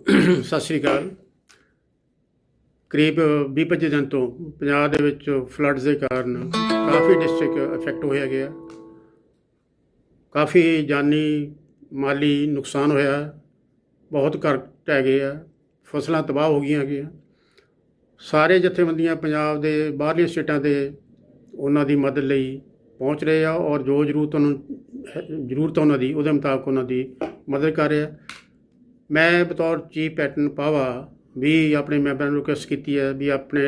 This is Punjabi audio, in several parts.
ਸਤਿ ਸ਼੍ਰੀ ਅਕਾਲ। ਕਰੀਬ 20-25 ਦਿਨ ਤੋਂ ਪੰਜਾਬ ਦੇ ਵਿੱਚ ਫਲੱਡਸ ਦੇ ਕਾਰਨ ਕਾਫੀ ਡਿਸਟ੍ਰਿਕਟ ਅਫੈਕਟ ਹੋਇਆ ਗਿਆ ਕਾਫੀ ਜਾਨੀ ਮਾਲੀ ਨੁਕਸਾਨ ਹੋਇਆ, ਬਹੁਤ ਘਰ ਢਹਿ ਗਏ ਆ, ਫਸਲਾਂ ਤਬਾਹ ਹੋ ਗਈਆਂ ਗਈਆਂ ਸਾਰੇ ਜਥੇਬੰਦੀਆਂ ਪੰਜਾਬ ਦੇ ਬਾਹਰਲੀਆਂ ਸਟੇਟਾਂ ਦੇ ਉਹਨਾਂ ਦੀ ਮਦਦ ਲਈ ਪਹੁੰਚ ਰਹੇ ਆ ਔਰ ਜੋ ਜ਼ਰੂਰਤ ਉਹਨਾਂ ਨੂੰ ਜ਼ਰੂਰਤ ਉਹਨਾਂ ਦੀ, ਉਹਦੇ ਮੁਤਾਬਕ ਉਹਨਾਂ ਦੀ ਮਦਦ ਕਰ ਰਿਹਾ ਮੈਂ ਬਤੌਰ ਚੀਫ ਪੈਟਰਨ ਪਾਵਾ ਵੀ ਆਪਣੇ ਮੈਂਬਰਾਂ ਨੂੰ ਰਿਕੁਐਸਟ ਕੀਤੀ ਹੈ ਵੀ ਆਪਣੇ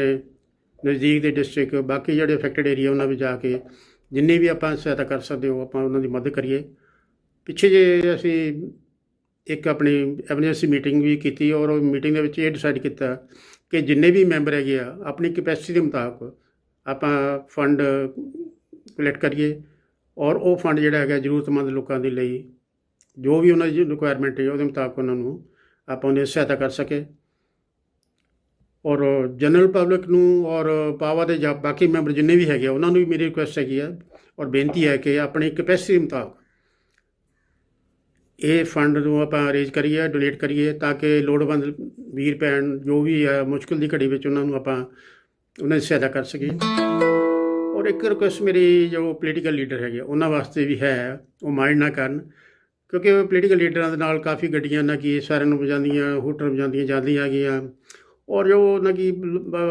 ਨਜ਼ਦੀਕ ਦੇ ਡਿਸਟ੍ਰਿਕਟ ਬਾਕੀ ਜਿਹੜੇ ਅਫੈਕਟਡ ਏਰੀਆ ਉਹਨਾਂ ਵਿੱਚ ਜਾ ਕੇ ਜਿੰਨੀ ਵੀ ਆਪਾਂ ਸਹਾਇਤਾ ਕਰ ਸਕਦੇ ਹੋ, ਆਪਾਂ ਉਹਨਾਂ ਦੀ ਮਦਦ ਕਰੀਏ। ਪਿੱਛੇ ਜੇ ਅਸੀਂ ਇੱਕ ਆਪਣੀ ਐਮਰਜੈਂਸੀ ਮੀਟਿੰਗ ਵੀ ਕੀਤੀ ਔਰ ਉਹ ਮੀਟਿੰਗ ਦੇ ਵਿੱਚ ਇਹ ਡਿਸਾਈਡ ਕੀਤਾ ਕਿ ਜਿੰਨੇ ਵੀ ਮੈਂਬਰ ਹੈਗੇ ਆ, ਆਪਣੀ ਕੈਪੈਸਿਟੀ ਦੇ ਮੁਤਾਬਕ ਆਪਾਂ ਫੰਡ ਕਲੈਕਟ ਕਰੀਏ ਔਰ ਉਹ ਫੰਡ ਜਿਹੜਾ ਹੈਗਾ ਜ਼ਰੂਰਤਮੰਦ ਲੋਕਾਂ ਦੇ ਲਈ ਜੋ ਵੀ ਉਹਨਾਂ ਦੀ ਰਿਕੁਆਇਰਮੈਂਟ ਹੈ ਉਹਦੇ ਮੁਤਾਬਕ ਉਹਨਾਂ ਨੂੰ ਆਪਾਂ ਉਹਨੇ ਸਹਾਇਤਾ ਕਰ ਸਕੇ ਔਰ ਜਨਰਲ ਪਬਲਿਕ ਨੂੰ ਔਰ ਪਾਵਾ ਦੇ ਜਾਂ ਬਾਕੀ ਮੈਂਬਰ ਜਿੰਨੇ ਵੀ ਹੈਗੇ ਆ, ਉਹਨਾਂ ਨੂੰ ਵੀ ਮੇਰੀ ਰਿਕੁਐਸਟ ਹੈਗੀ ਆ ਔਰ ਬੇਨਤੀ ਹੈ ਕਿ ਆਪਣੀ ਕਪੈਸਿਟੀ ਮੁਤਾਬਕ ਇਹ ਫੰਡ ਨੂੰ ਆਪਾਂ ਅਰੇਂਜ ਕਰੀਏ ਡੋਨੇਟ ਕਰੀਏ ਤਾਂ ਕਿ ਲੋੜਵੰਦ ਵੀਰ ਭੈਣ ਜੋ ਵੀ ਹੈ ਮੁਸ਼ਕਲ ਦੀ ਘੜੀ ਵਿੱਚ ਉਹਨਾਂ ਨੂੰ ਆਪਾਂ ਉਹਨਾਂ ਦੀ ਸਹਾਇਤਾ ਕਰ ਸਕੀਏ। ਔਰ ਇੱਕ ਰਿਕੁਐਸਟ ਮੇਰੀ ਜੋ ਪੋਲੀਟੀਕਲ ਲੀਡਰ ਹੈਗੇ ਉਹਨਾਂ ਵਾਸਤੇ ਵੀ ਹੈ ਉਹ ਮਾਈਂਡ ਨਾ ਕਰਨ ਕਿਉਂਕਿ ਪੋਲੀਟੀਕਲ ਲੀਡਰਾਂ ਦੇ ਨਾਲ ਕਾਫੀ ਗੱਡੀਆਂ ਨਾ ਕਿ ਸਾਰਿਆਂ ਨੂੰ ਵਜਾਉਂਦੀਆਂ ਹੂਟਰ ਵਜਾਉਂਦੀਆਂ, ਜਾਂਦੀਆਂ ਹੈਗੀਆਂ। ਔਰ ਜੋ ਨਾ ਕਿ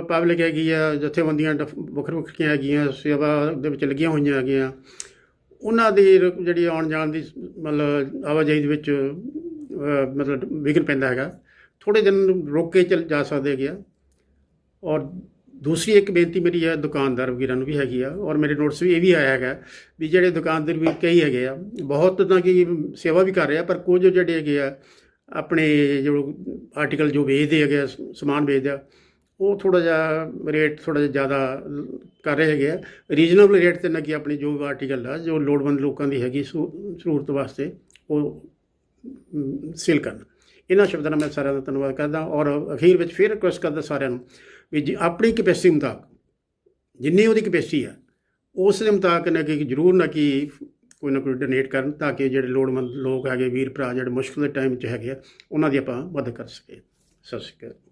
ਪਬਲਿਕ ਹੈਗੀ ਆ, ਜਥੇਬੰਦੀਆਂ ਡਫ- ਵੱਖਰ ਵੱਖਰੀਆਂ ਹੈਗੀਆਂ, ਸੇਵਾ ਦੇ ਵਿੱਚ ਲੱਗੀਆਂ ਹੋਈਆਂ ਹੈਗੀਆਂ। ਉਹਨਾਂ ਦੀ ਰ- ਜਿਹੜੀ ਆਉਣ ਜਾਣ ਦੀ ਮਤਲਬ ਆਵਾਜਾਈ ਦੇ ਵਿੱਚ ਮਤਲਬ ਵਿਘਨ ਪੈਂਦਾ ਹੈਗਾ। ਥੋੜੇ ਦਿਨ ਰੋਕ ਕੇ ਚਲ, ਜਾ ਸਕਦੇ ਹੈਗੇ ਆ। ਔਰ ਦੂਸਰੀ ਇੱਕ ਬੇਨਤੀ ਮੇਰੀ ਹੈ, ਦੁਕਾਨਦਾਰ ਵਗੈਰਾ ਨੂੰ ਵੀ ਹੈਗੀ ਆ, ਔਰ ਮੇਰੇ ਨੋਟਸ ਵੀ ਇਹ ਵੀ ਆਇਆ ਹੈਗਾ ਵੀ ਜਿਹੜੇ ਦੁਕਾਨਦਾਰ ਵੀ ਕਈ ਹੈਗੇ ਆ, ਬਹੁਤ ਤਾਂ ਕਿ ਸੇਵਾ ਵੀ ਕਰ ਰਿਹਾ, ਪਰ ਕੁਝ ਜਿਹੜੇ ਹੈਗੇ ਆ, ਆਪਣੇ ਜੋ ਆਰਟੀਕਲ ਜੋ ਵੇਚਦੇ ਹੈਗੇ ਆ ਸਮਾਨ ਵੇਚਦੇ ਆ, ਉਹ ਥੋੜਾ ਜਿਹਾ ਰੇਟ ਥੋੜਾ ਜਿਹਾ ਜ਼ਿਆਦਾ ਕਰ ਰਹੇ ਹੈਗੇ ਆ। ਰੀਜਨੇਬਲ ਰੇਟ ਤੇ ਨਾ ਕਿ ਆਪਣੀ ਜੋ ਆਰਟੀਕਲ ਆ, ਜੋ ਲੋੜਵੰਦ ਲੋਕਾਂ ਦੀ ਹੈਗੀ ਸਹੂ- ਜ਼ਰੂਰਤ ਵਾਸਤੇ ਉਹ ਸੇਲ ਕਰਨ। ਇਹਨਾਂ ਸ਼ਬਦਾਂ ਨਾਲ ਮੈਂ ਸਾਰਿਆਂ ਦਾ ਧੰਨਵਾਦ ਕਰਦਾ ਔਰ ਅਖੀਰ ਵਿੱਚ ਫਿਰ ਰਿਕੁਐਸਟ ਕਰਦਾ ਸਾਰਿਆਂ ਨੂੰ ਵੀ ਜੀ ਆਪਣੀ ਕਪੈਸਿਟੀ ਮੁਤਾਬਕ, ਜਿੰਨੀ ਉਹਦੀ ਕਪੈਸਿਟੀ ਆ, ਉਸ ਦੇ ਮੁਤਾਬਕ ਨਾ ਕਿ ਜ਼ਰੂਰ ਨਾ ਕਿ ਕੋਈ ਨਾ ਕੋਈ ਡੋਨੇਟ ਕਰਨ ਤਾਂ ਕਿ ਜਿਹੜੇ ਲੋੜਵੰਦ ਲੋਕ ਹੈਗੇ, ਵੀਰ ਭਰਾ ਜਿਹੜੇ ਮੁਸ਼ਕਲ ਦੇ ਟਾਈਮ 'ਚ ਹੈਗੇ ਆ, ਉਹਨਾਂ ਦੀ ਆਪਾਂ ਮਦਦ ਕਰ ਸਕੀਏ। ਸਤਿ ਸ਼੍ਰੀ ਅਕਾਲ।